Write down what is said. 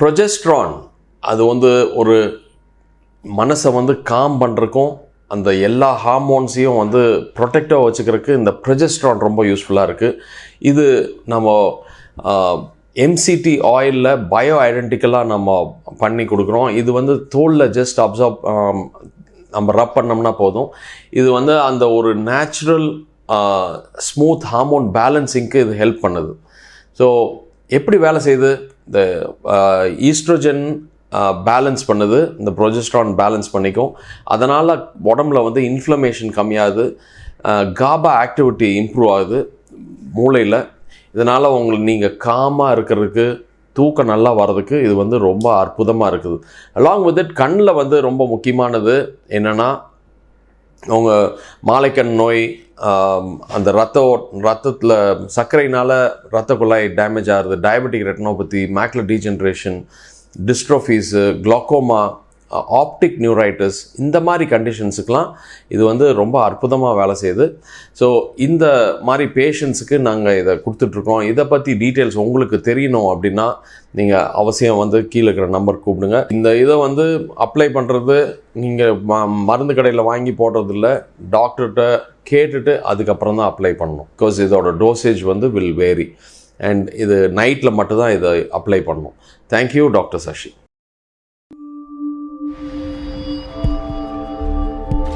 Progesterone அது வந்து ஒரு மனசை வந்து காம் பண்ணுறக்கும் அந்த எல்லா ஹார்மோன்ஸையும் வந்து ப்ரொடெக்டாக வச்சுக்கிறதுக்கு இந்த ப்ரொஜெஸ்ட்ரான் ரொம்ப யூஸ்ஃபுல்லாக இருக்குது இது நம்ம எம்சிடி ஆயிலில் பயோ ஐடென்டிக்கலாக நம்ம பண்ணி கொடுக்குறோம். இது வந்து தோலில் ஜஸ்ட் அப்சார்ப் நம்ம ரப் பண்ணோம்னா போதும். இது வந்து அந்த ஒரு நேச்சுரல் ஸ்மூத் ஹார்மோன் பேலன்சிங்க்கு இது ஹெல்ப் பண்ணுது. ஸோ எப்படி வேலை செய்யுது இந்த ஈஸ்ட்ரோஜன் பேலன்ஸ் பண்ணுது இந்த ப்ரொஜெஸ்ட்ரான் பேலன்ஸ் பண்ணிக்கும். அதனால் உடம்புல வந்து இன்ஃப்ளமேஷன் கம்மியாகுது காபா ஆக்டிவிட்டி இம்ப்ரூவ் ஆகுது மூளையில். இதனால் உங்களுக்கு நீங்கள் காமாக இருக்கிறதுக்கு தூக்கம் நல்லா வர்றதுக்கு இது வந்து ரொம்ப அற்புதமாக இருக்குது. அலாங் வித் இட் கண்ணில் வந்து ரொம்ப முக்கியமானது என்னென்னா அவங்க மாலைக்கண் நோய் அந்த ரத்த ரத்தத்தில் சர்க்கரையினால் ரத்த குழாய் டேமேஜ் ஆகுது. Diabetic retinopathy macular degeneration dystrophies glaucoma optic neuritis இந்த மாதிரி கண்டிஷன்ஸுக்கெலாம் இது வந்து ரொம்ப அற்புதமாக வேலை செய்யுது. ஸோ இந்த மாதிரி பேஷண்ட்ஸுக்கு நாங்கள் இதை கொடுத்துட்ருக்கோம். இதை பற்றி டீட்டெயில்ஸ் உங்களுக்கு தெரியணும் அப்படின்னா நீங்கள் அவசியம் வந்து கீழே இருக்கிற நம்பர் கூப்பிடுங்க. இந்த இதை வந்து அப்ளை பண்ணுறது நீங்கள் ம மருந்து கடையில் வாங்கி போடுறதில்ல டாக்டர்கிட்ட கேட்டுட்டு அதுக்கப்புறம் தான் அப்ளை பண்ணணும். பிகாஸ் இதோட டோசேஜ் வந்து வில் வேரி அண்ட் இது நைட்டில் மட்டும்தான் இதை அப்ளை பண்ணணும். Thank you doctor Shashi